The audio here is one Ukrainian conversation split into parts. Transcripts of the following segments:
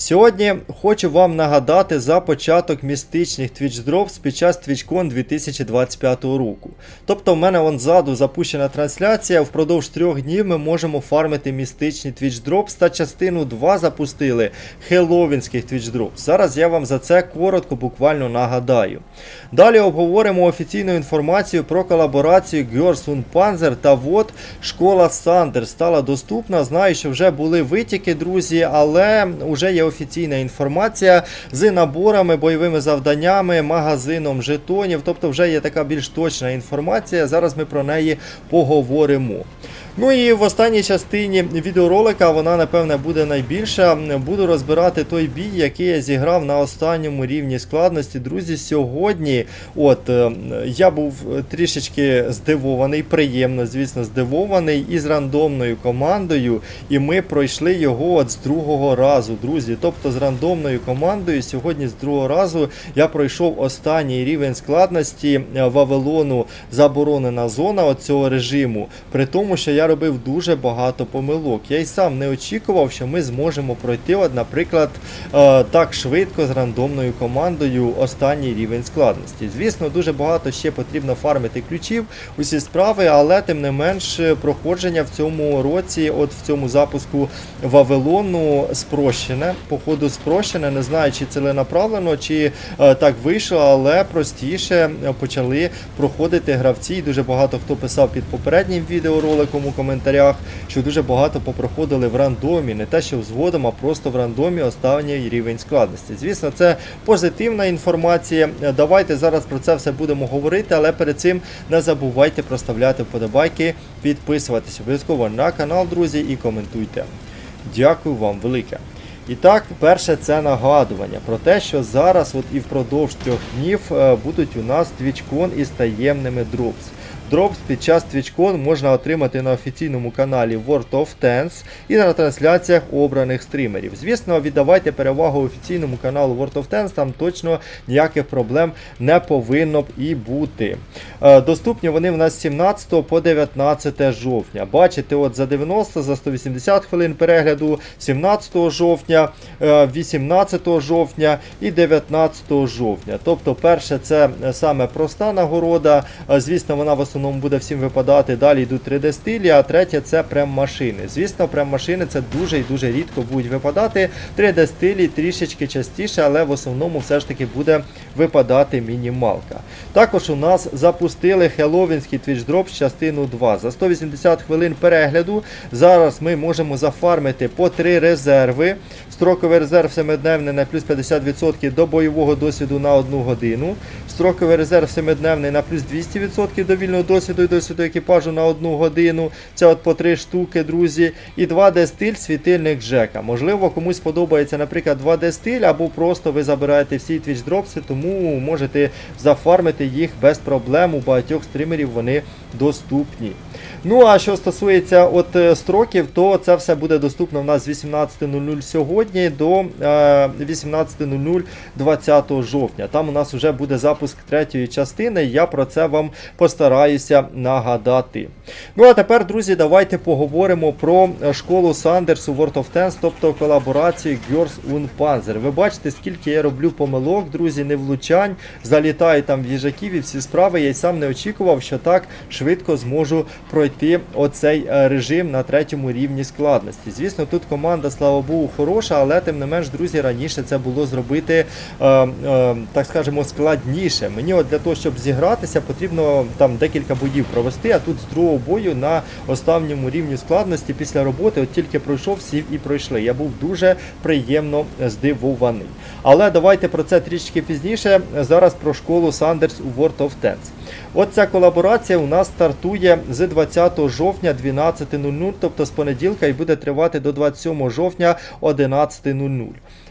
Сьогодні хочу вам нагадати за початок містичних Twitch Drops під час TwitchCon 2025 року. Тобто, в мене вон ззаду запущена трансляція. Впродовж трьох днів ми можемо фармити містичні Twitch Drops та частину 2 запустили хеллоуінських Twitch Drops. Зараз я вам за це коротко буквально нагадаю. Далі обговоримо офіційну інформацію про колаборацію Girls und Panzer та вот школа Сандер стала доступна. Знаю, що вже були витіки, друзі, але вже є офіційна інформація з наборами, бойовими завданнями, магазином жетонів. Тобто вже є така більш точна інформація. Зараз ми про неї поговоримо. Ну і в останній частині відеоролика вона, напевне, буде найбільша. Буду розбирати той бій, який я зіграв на останньому рівні складності. Друзі, сьогодні, от е, я був трішечки здивований, приємно, звісно, здивований із рандомною командою. І ми пройшли його от з другого разу, друзі. Тобто з рандомною командою сьогодні з другого разу я пройшов останній рівень складності е, Вавилону заборонена зона от цього режиму. При тому, що я робив дуже багато помилок. Я й сам не очікував, що ми зможемо пройти, от, наприклад, е, так швидко з рандомною командою останній рівень складності. Звісно, дуже багато ще потрібно фармити ключів, усі справи, але тим не менш проходження в цьому році, от в цьому запуску Вавилону спрощене. Походу спрощене, не знаю, чи ціленаправлено, чи е, так вийшло, але простіше е, почали проходити гравці. Дуже багато хто писав під попереднім відеороликом у коментарях, що дуже багато попроходили в рандомі, не те, що взводом, а просто в рандомі останній рівень складності. Звісно, це позитивна інформація. Давайте зараз про це все будемо говорити, але перед цим не забувайте проставляти вподобайки, підписуватися обов'язково на канал, друзі, і коментуйте. Дякую вам велике. І так, перше це нагадування про те, що зараз от і впродовж трьох днів е, будуть у нас твічкон із таємними дропс. Дропс під час TwitchCon можна отримати на офіційному каналі World of Tanks і на трансляціях обраних стрімерів. Звісно, віддавайте перевагу офіційному каналу World of Tanks, там точно ніяких проблем не повинно б і бути. Е, Доступні вони в нас з 17 по 19 жовтня. Бачите, от за 90, за 180 хвилин перегляду 17 жовтня, е, 18 жовтня і 19 жовтня. Тобто, перше, це е, саме проста нагорода. Е, Звісно, вона в основному буде всім випадати. Далі йдуть 3D стилі, а третє це прем-машини. Звісно, прем-машини це дуже і дуже рідко будуть випадати. 3D стилі трішечки частіше, але в основному все ж таки буде випадати мінімалка. Також у нас запустили хеллоуінський Twitch Drops частину 2. За 180 хвилин перегляду. Зараз ми можемо зафармити по 3 резерви. Строковий резерв 7-дневний на плюс 50% до бойового досвіду на 1 годину. Строковий резерв 7-дневний на плюс 200% до вільного досвіду і досвіду екіпажу на 1 годину. Це от по 3 штуки, друзі. І 2D стиль світильник Джека. Можливо, комусь подобається, наприклад, 2D стиль, або просто ви забираєте всі Twitch дропси, тому можете зафармити їх без проблем. У багатьох стрімерів вони доступні. Ну а що стосується от е, строків, то це все буде доступно в нас з 18.00 сьогодні до е, 18.00 20 жовтня. Там у нас вже буде запуск третьої частини. Я про це вам постараюся нагадати. Ну а тепер, друзі, давайте поговоримо про е, школу Сандерс у World of Tanks, тобто колаборацію Girls und Panzer. Ви бачите, скільки я роблю помилок, друзі, не влучань, залітаю там в їжаків і всі справи. Я й сам не очікував, що так швидко зможу пройти оцей е, режим на третьому рівні складності. Звісно, тут команда, слава Богу, хороша, але тим не менш, друзі, раніше це було зробити, е, е, так скажемо, складніше. Мені от для того, щоб зігратися, потрібно там декілька боїв провести, а тут з другого бою на останньому рівні складності після роботи от тільки пройшов, сів і пройшли. Я був дуже приємно здивований. Але давайте про це трішки пізніше. Зараз про школу Сандерс у World of Tanks. От ця колаборація у нас стартує з 20 жовтня 12.00, тобто з понеділка, і буде тривати до 27 жовтня 11.00.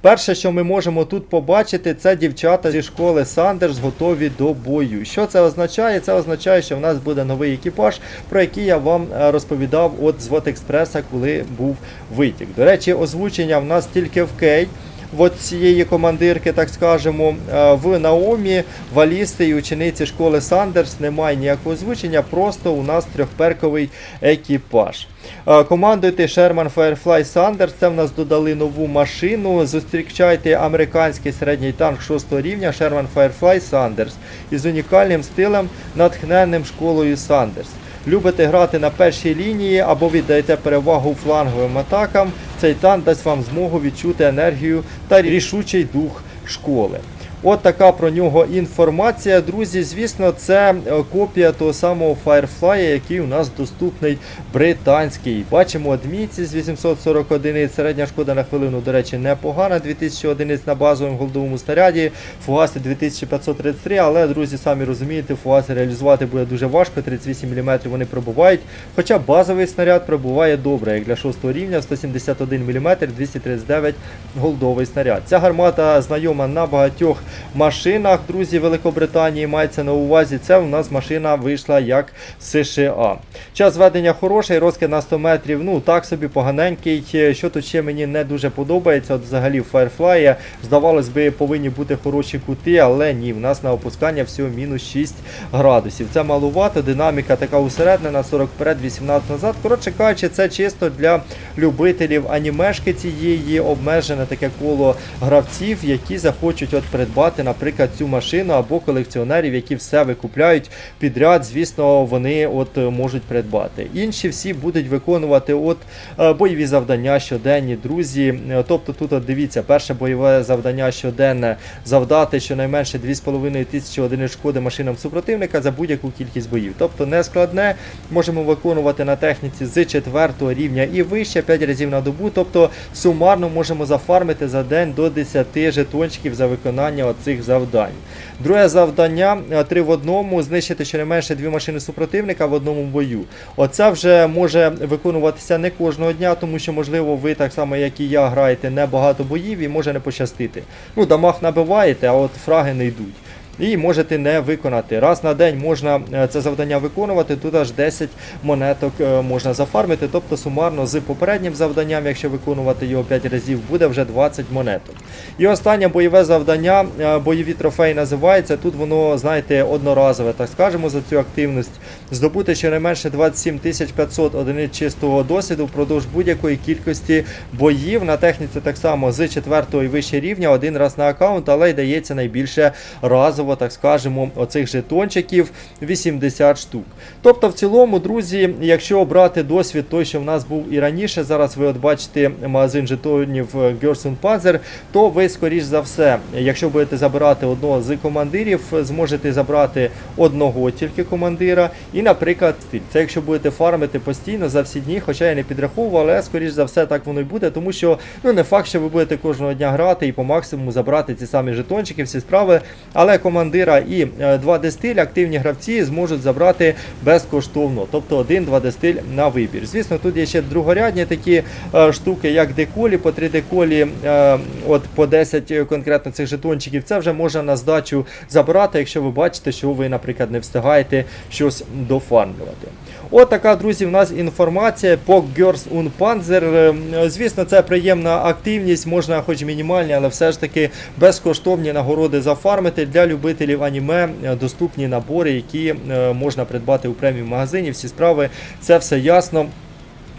Перше, що ми можемо тут побачити, це дівчата зі школи Сандерс готові до бою. Що це означає? Це означає, що в нас буде новий екіпаж, про який я вам е, розповідав от з Вот Експреса, коли був витік. До речі, озвучення в нас тільки в Кей. От цієї командирки, так скажемо, е, в Наомі, валісти і учениці школи Сандерс немає ніякого звучення, просто у нас трьохперковий екіпаж. Е, Командуйте Sherman Firefly Sanders, це в нас додали нову машину. Зустрічайте американський середній танк 6 рівня Sherman Firefly Sanders із унікальним стилем, натхненним школою Sanders. Любите грати на першій лінії або віддаєте перевагу фланговим атакам, цей танк дасть вам змогу відчути енергію та рішучий дух школи. От така про нього інформація. Друзі, звісно, це е, копія того самого Firefly, який у нас доступний британський. Бачимо адмінці з 840 одиниць. Середня шкода на хвилину, до речі, непогана. 2000 одиниць на базовому голдовому снаряді. Фугаси 2533, але, друзі, самі розумієте, фугаси реалізувати буде дуже важко. 38 мм вони пробувають. Хоча базовий снаряд пробуває добре, як для 6 рівня, 171 мм, 239 голдовий снаряд. Ця гармата знайома на багатьох машинах, друзі, Великобританії мається на увазі. Це у нас машина вийшла як США. Час ведення хороший, розкид на 100 метрів. Ну так собі поганенький. Що тут ще мені не дуже подобається. От взагалі в Firefly, здавалось би, повинні бути хороші кути, але ні, в нас на опускання всього мінус 6 градусів. Це малувато, динаміка така усереднена, 40 вперед, 18 назад. Коротше кажучи, це чисто для любителів анімешки цієї обмежене таке коло гравців, які захочуть от придбати, наприклад, цю машину або колекціонерів, які все викупляють підряд. Звісно, вони от е, можуть придбати. Інші всі будуть виконувати от е, бойові завдання щоденні, друзі. Е, Тобто тут от дивіться, перше бойове завдання щоденне завдати щонайменше 2,5 тисячі одиниць шкоди машинам супротивника за будь-яку кількість боїв. Тобто не складне, можемо виконувати на техніці з 4 рівня і вище 5 разів на добу. Тобто сумарно можемо зафармити за день до 10 жетончиків за виконання оцих завдань. Друге завдання 3 в одному, знищити щонайменше дві машини супротивника в одному бою. Оце вже може виконуватися не кожного дня, тому що, можливо, ви так само, як і я, граєте небагато боїв і може не пощастити. Ну, дамаг набиваєте, а от фраги не йдуть. І можете не виконати. Раз на день можна е, це завдання виконувати, тут аж 10 монеток е, можна зафармити. Тобто сумарно з попереднім завданням, якщо виконувати його 5 разів, буде вже 20 монеток. І останнє бойове завдання, е, бойові трофеї називається. Тут воно, знаєте, одноразове, так скажемо, за цю активність. Здобути щонайменше 27 500 одиниць чистого досвіду впродовж будь-якої кількості боїв. На техніці так само з 4 і вище рівня, один раз на аккаунт, але й дається найбільше разово, так скажемо, оцих жетончиків 80 штук. Тобто, в цілому, друзі, якщо брати досвід, той, що в нас був і раніше, зараз ви от бачите магазин жетонів е, Gerson Panzer, то ви, скоріш за все, якщо будете забирати одного з командирів, зможете забрати одного тільки командира. І, наприклад, стиль. Це якщо будете фармити постійно за всі дні, хоча я не підраховував, але скоріш за все так воно і буде, тому що ну не факт, що ви будете кожного дня грати і по максимуму забрати ці самі жетончики, всі справи. Але командира і 2D стиль активні гравці зможуть забрати безкоштовно, тобто один-2D стиль на вибір. Звісно, тут є ще другорядні такі е, штуки, як деколі, по 3 деколі, е, от по 10 конкретно цих жетончиків. Це вже можна на здачу забирати, якщо ви бачите, що ви, наприклад, не встигаєте щось дофармлювати. От друзі, в нас інформація по Girls und Panzer. Е, Звісно, це приємна активність, можна хоч мінімальні, але все ж таки безкоштовні нагороди зафармити для любителів аніме, доступні набори, які можна придбати у преміум магазині. Всі справи, це все ясно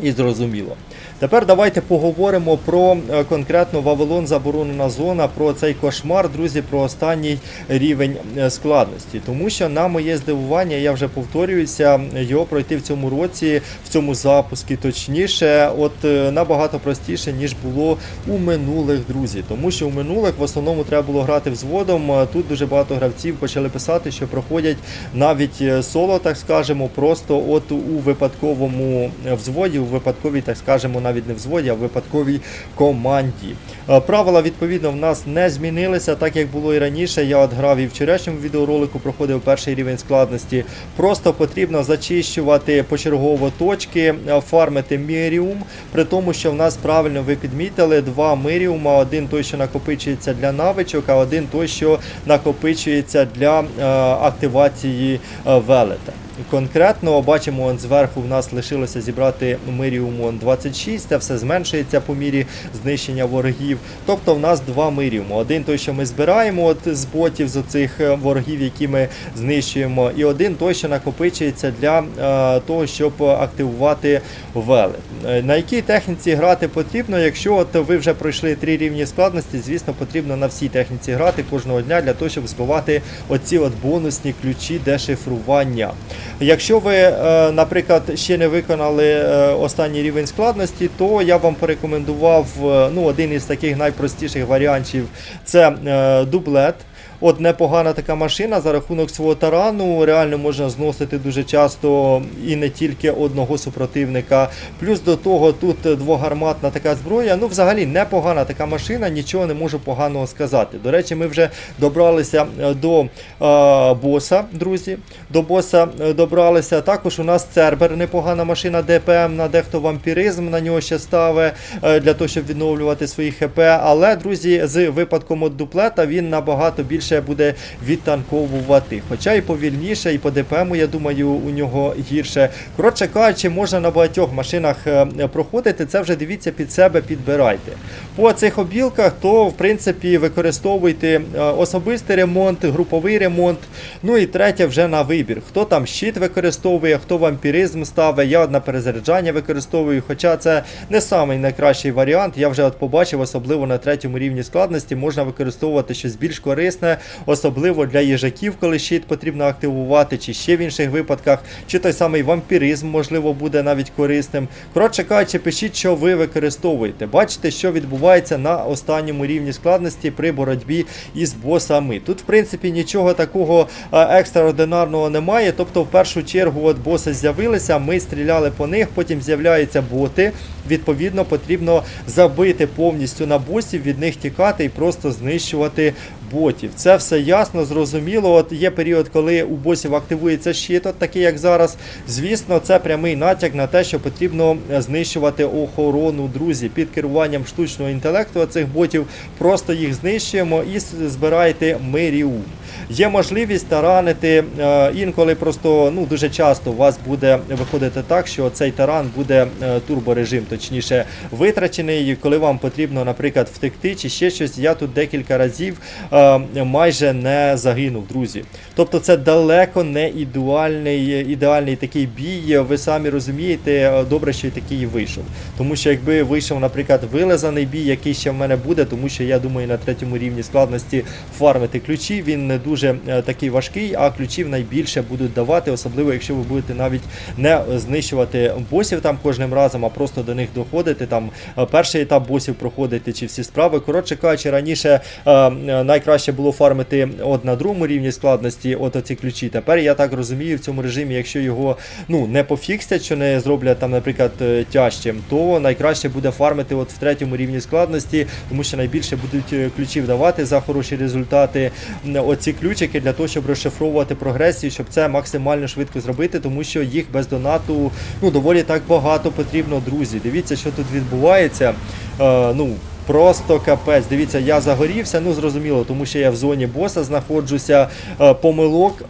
і зрозуміло. Тепер давайте поговоримо про е, конкретно Вавилон заборонена зона, про цей кошмар, друзі, про останній рівень е, складності. Тому що на моє здивування, я вже повторююся, його пройти в цьому році, в цьому запуску, точніше, от е, набагато простіше, ніж було у минулих друзі. Тому що у минулих в основному треба було грати взводом. Тут дуже багато гравців почали писати, що проходять навіть соло, так скажемо, просто от у випадковому взводі, у випадковій, так скажемо, навіть не взводі, а в випадковій команді. Е, Правила відповідно в нас не змінилися, так як було і раніше. Я от грав і в вчорашньому відеоролику проходив перший рівень складності. Просто потрібно зачищувати почергово точки, е, фармити міріум, при тому, що в нас правильно ви підмітили два миріума, один той, що накопичується для навичок, а один той, що накопичується для е, активації велета. Конкретно. Бачимо, он зверху в нас лишилося зібрати Миріум он 26, це все зменшується по мірі знищення ворогів. Тобто в нас два Миріуми. Один той, що ми збираємо от з ботів, з оцих е, ворогів, які ми знищуємо, і один той, що накопичується для е, того, щоб активувати велет. Е, На якій техніці грати потрібно, якщо от ви вже пройшли три рівні складності, звісно, потрібно на всій техніці грати кожного дня для того, щоб збивати оці от бонусні ключі дешифрування. Якщо ви, е, наприклад, ще не виконали е, останній рівень складності, то я вам порекомендував е, ну, один із таких найпростіших варіантів це дублет. От непогана така машина за рахунок свого тарану, реально можна зносити дуже часто і не тільки одного супротивника. Плюс до того тут двогарматна така зброя. Ну, взагалі непогана така машина, нічого не можу поганого сказати. До речі, ми вже добралися е, до е, боса, друзі. До боса е, добралися. Також у нас Цербер, непогана машина ДПМ, на дехто вампіризм на нього ще ставить е, для того, щоб відновлювати свої ХП. Але, друзі, з випадком от дуплета він набагато більше буде відтанковувати. Хоча і повільніше, і по ДПМу, я думаю, у нього гірше. Коротше кажучи, можна на багатьох машинах е, проходити. Це вже дивіться під себе, підбирайте. По цих обілках, то в принципі використовуйте е, особистий ремонт, груповий ремонт. Ну і третє вже на вибір. Хто там щит використовує, хто вампіризм ставить. Я на перезаряджання використовую, хоча це не самий найкращий варіант. Я вже от побачив, особливо на третьому рівні складності, можна використовувати щось більш корисне, особливо для їжаків, коли щит потрібно активувати, чи ще в інших випадках, чи той самий вампіризм, можливо, буде навіть корисним. Коротше кажучи, пишіть, що ви використовуєте. Бачите, що відбувається на останньому рівні складності при боротьбі із босами. Тут, в принципі, нічого такого е, екстраординарного немає. Тобто, в першу чергу, от боси з'явилися, ми стріляли по них, потім з'являються боти. Відповідно, потрібно забити повністю на босів, від них тікати і просто знищувати ботів. Це все ясно, зрозуміло. От є період, коли у босів активується щит, от такий як зараз. Звісно, це прямий натяк на те, що потрібно е, знищувати охорону, друзі, під керуванням штучного інтелекту цих ботів. Просто їх знищуємо і збирайте миріум. Є можливість таранити е, інколи просто ну дуже часто у вас буде виходити так, що цей таран буде е, турборежим, точніше витрачений, і коли вам потрібно, наприклад, втекти чи ще щось. Я тут декілька разів е, майже не загинув, друзі. Тобто це далеко не ідеальний, ідеальний такий бій. Ви самі розумієте, добре, що і такий вийшов. Тому що якби вийшов, наприклад, вилизаний бій, який ще в мене буде, тому що я думаю, на третьому рівні складності фармити ключі. Він не дуже е, такий важкий, а ключів найбільше будуть давати, особливо якщо ви будете навіть не знищувати босів там кожним разом, а просто до них доходити. Там е, перший етап босів проходити чи всі справи. Коротше кажучи, раніше е, найкраще було фармити от на другому рівні складності, от оці ключі. Тепер я так розумію, в цьому режимі, якщо його ну не пофіксять, що не зроблять там, наприклад, тяжчим, то найкраще буде фармити от в третьому рівні складності, тому що найбільше будуть ключів давати за хороші результати. М, Оці ключики для того, щоб розшифровувати прогресію, щоб це максимально швидко зробити, тому що їх без донату ну доволі так багато потрібно, друзі. Дивіться, що тут відбувається. Е, ну. Просто капець. Дивіться, я загорівся, ну зрозуміло, тому що я в зоні боса знаходжуся. Е, помилок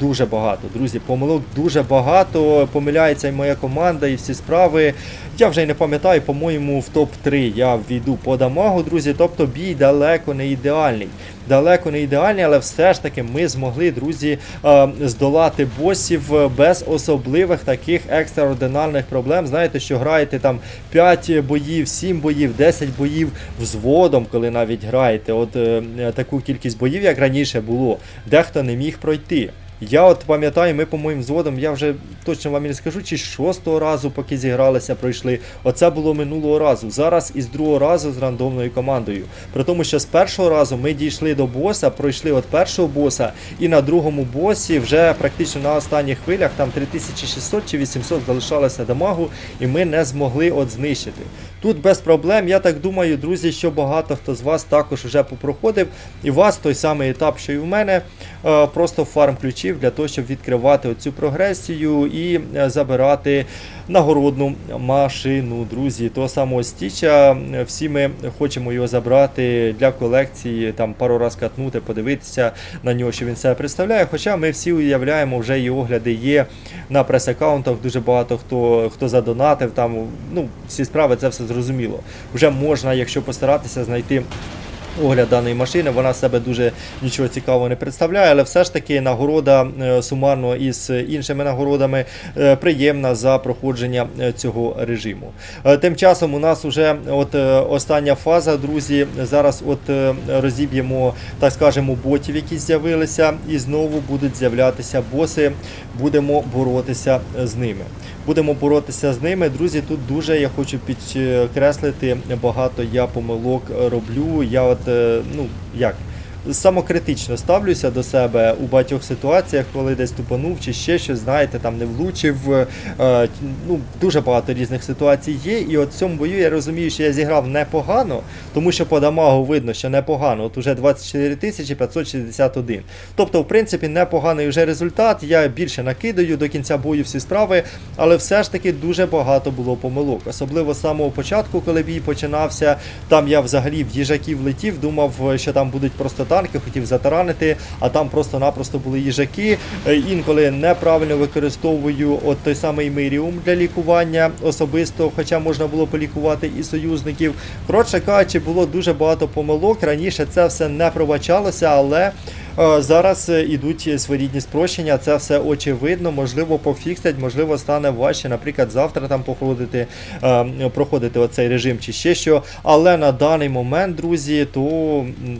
дуже багато, друзі. Помилок дуже багато. Помиляється і моя команда, і всі справи. Я вже й не пам'ятаю, по-моєму, в топ-3 я війду по дамагу, друзі. Тобто бій далеко не ідеальний. Далеко не ідеальний, але все ж таки ми змогли, друзі, е, здолати босів е, без особливих таких екстраординарних проблем. Знаєте, що граєте там 5 боїв, 7 боїв, 10 боїв взводом, коли навіть граєте. От е, таку кількість боїв, як раніше було, дехто не міг пройти. Я от пам'ятаю, ми, по-моєму, взводом, я вже точно вам не скажу, чи з шостого разу, поки зігралися, пройшли. Оце було минулого разу. Зараз із другого разу з рандомною командою. При тому, що з першого разу ми дійшли до боса, пройшли от першого боса, і на другому босі вже практично на останніх хвилях там 3600 чи 800 залишалося дамагу, і ми не змогли от знищити. Тут без проблем, я так думаю, друзі, що багато хто з вас також вже попроходив, і у вас той самий етап, що і в мене. Е, Просто фарм ключів для того, щоб відкривати оцю прогресію і е, забирати нагородну машину, друзі. Того самого стіча. Всі ми хочемо його забрати для колекції, там пару раз катнути, подивитися на нього, що він себе представляє. Хоча ми всі уявляємо, вже і огляди є на прес-аккаунтах. Дуже багато хто хто задонатив. Там ну всі справи це все зрозуміло. Вже можна, якщо постаратися, знайти. Огляд даної машини, вона себе дуже нічого цікавого не представляє, але все ж таки нагорода е, сумарно із іншими нагородами е, приємна за проходження е, цього режиму. Тим часом у нас вже от остання фаза, друзі. Зараз от розіб'ємо, так скажемо, ботів, які з'явилися, і знову будуть з'являтися боси. Будемо боротися з ними. Будемо боротися з ними. Друзі, тут дуже я хочу підкреслити, багато я помилок роблю. Я от, е, ну як. Самокритично ставлюся до себе у багатьох ситуаціях, коли десь тупанув чи ще щось, знаєте, там не влучив. Е, ну, дуже багато різних ситуацій є. І от в цьому бою я розумію, що я зіграв непогано, тому що по дамагу видно, що непогано. От уже 24 тисячі 561. Тобто, в принципі, непоганий вже результат. Я більше накидаю до кінця бою всі справи, але все ж таки дуже багато було помилок. Особливо з самого початку, коли бій починався. Там я взагалі в їжаків летів, думав, що там будуть просто танки, хотів затаранити, а там просто-напросто були їжаки. Е, Інколи неправильно використовую от той самий Миріум для лікування особисто, хоча можна було полікувати і союзників. Коротше кажучи, було дуже багато помилок. Раніше це все не пробачалося, але. Е, Зараз е, ідуть своєрідні спрощення, це все очевидно, можливо, пофіксять, можливо, стане важче, наприклад, завтра там проходити, е, проходити оцей режим чи ще що. Але на даний момент, друзі, то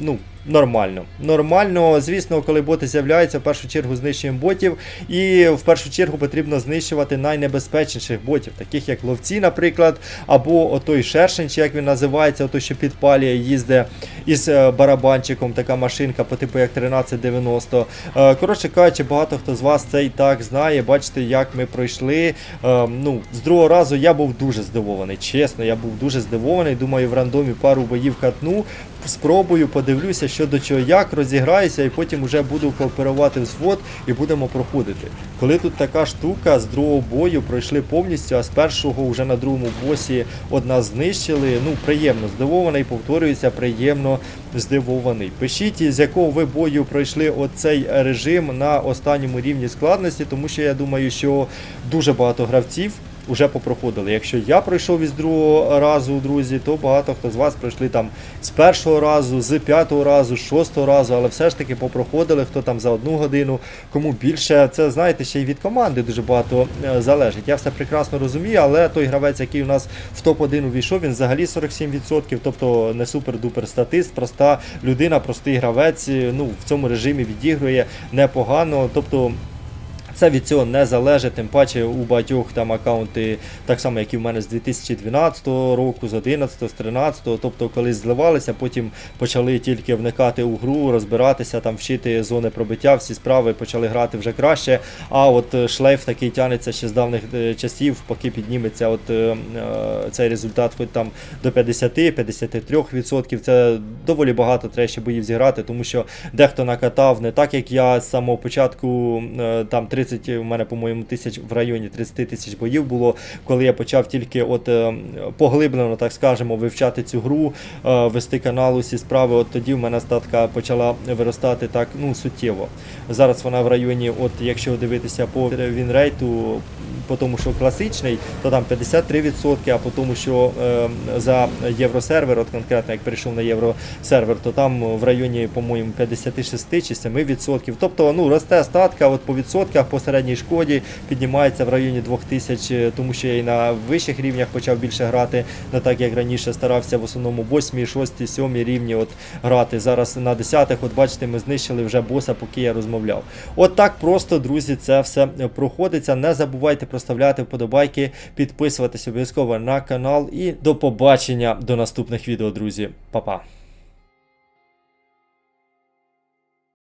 ну. Нормально. Нормально, звісно, коли боти з'являються, в першу чергу знищуємо ботів, і в першу чергу потрібно знищувати найнебезпечніших ботів, таких як ловці, наприклад, або отой шершень, чи як він називається, ото що підпалює, їздить із е, барабанчиком, така машинка по типу як 1390. Е, Коротше кажучи, багато хто з вас це і так знає. Бачите, як ми пройшли. Е, Ну, з другого разу я був дуже здивований. Чесно, я був дуже здивований. Думаю, в рандомі пару боїв катну. Спробую, подивлюся, що до чого як, розіграюся, і потім вже буду кооперувати взвод і будемо проходити. Коли тут така штука з другого бою пройшли повністю, а з першого вже на другому босі одна знищили. Ну, приємно здивований, повторююся, приємно здивований. Пишіть, з якого ви бою пройшли оцей режим на останньому рівні складності, тому що я думаю, що дуже багато гравців. Уже попроходили. Якщо я пройшов із другого разу, друзі, то багато хто з вас пройшли там з першого разу, з п'ятого разу, з шостого разу, але все ж таки попроходили, хто там за одну годину, кому більше. Це знаєте, ще й від команди дуже багато е, залежить. Я все прекрасно розумію, але той гравець, який у нас в топ-1 увійшов, він взагалі 47%, тобто не супер-дупер статист, проста людина, простий гравець. е, Ну в цьому режимі відігрує непогано. Тобто це від цього не залежить, тим паче у багатьох там аккаунти, так само, як і в мене з 2012 року, з 11, з 13, тобто колись зливалися, потім почали тільки вникати у гру, розбиратися, там вчити зони пробиття, всі справи почали грати вже краще. А от е, шлейф такий тянеться ще з давних е, часів, поки підніметься от е, е, цей результат, хоч там до 50-53%. Це доволі багато треба ще боїв зіграти, тому що дехто накатав не так, як я з самого початку там 30, у мене, по-моєму, тисяч в районі 30 тисяч боїв було, коли я почав тільки от е, поглиблено, так скажемо, вивчати цю гру, е, вести канал усі справи. От тоді в мене статка почала виростати так ну суттєво. Зараз вона в районі, от якщо дивитися по вінрейту, по тому, що класичний, то там 53%, а по тому, що е, за євросервер, от конкретно як перейшов на євросервер, то там в районі, по-моєму, 56 чи 7%. Тобто ну, росте статка от по відсотках, по середній шкоді піднімається в районі 2000, тому що я і на вищих рівнях почав більше грати, не так як раніше старався в основному 8, 6, 7 рівні от грати. Зараз на 10-х, от бачите, ми знищили вже боса, поки я розмовляв. От так просто, друзі, це все проходиться. Не забувайте проставляти вподобайки, підписуватись обов'язково на канал і до побачення до наступних відео, друзі. Па-па.